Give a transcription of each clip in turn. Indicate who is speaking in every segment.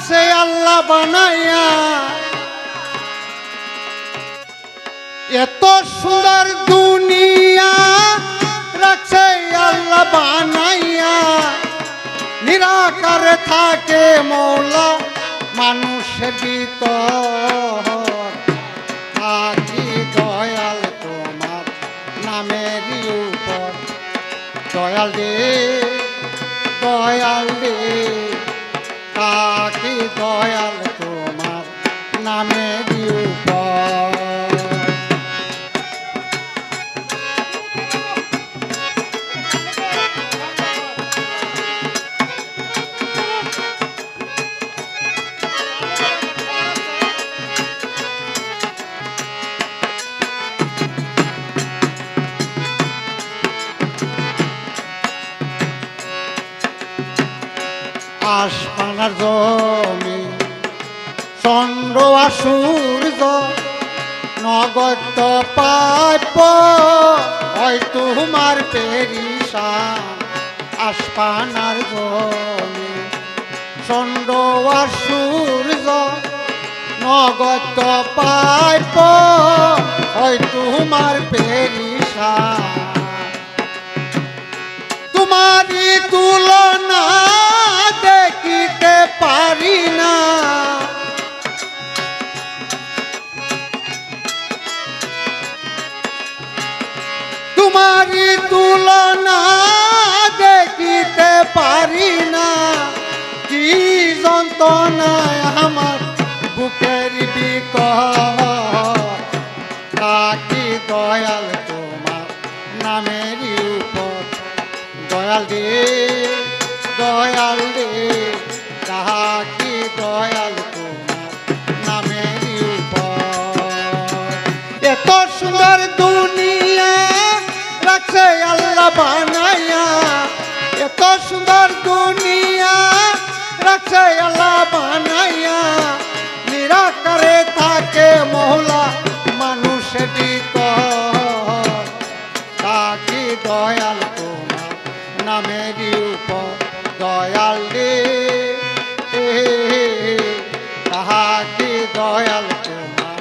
Speaker 1: রাখছে আল্লাহ বানাইয়া। এত সুন্দর দুনিয়া রাখছে আল্লাহ বানাইয়া। নিরাকারে থাকে মৌলা মানুষের ভিতর। থাকি দয়াল তোমার নামের উপর। দয়াল রে আসমানার জমি চন্দ্র আর সূর্য নগদ পাইপ হয় তোমার পেরিসা আসপানার জমি চন্দ্র আর সূর্য নগদ পাইপ বিকট কাকি দয়াল তোমার নামের উপর। দয়াল রে দয়াল রে। মানুষের তাকি দয়াল তোমার নামের উপর দয়াল রে। তাহাকি দয়াল তোমার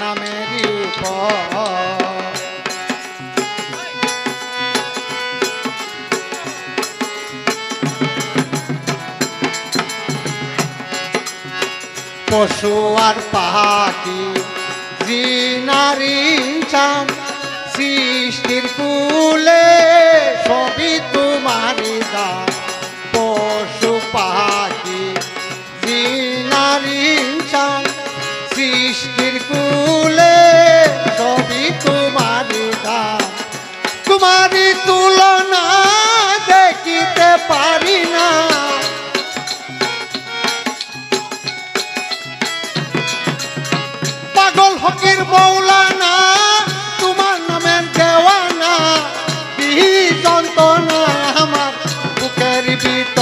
Speaker 1: নামের উপর পশু আর পাখি নারী চান সৃষ্টির কুলে সবই তোমারি দান। পশু পাখি জিনারি চান সৃষ্টির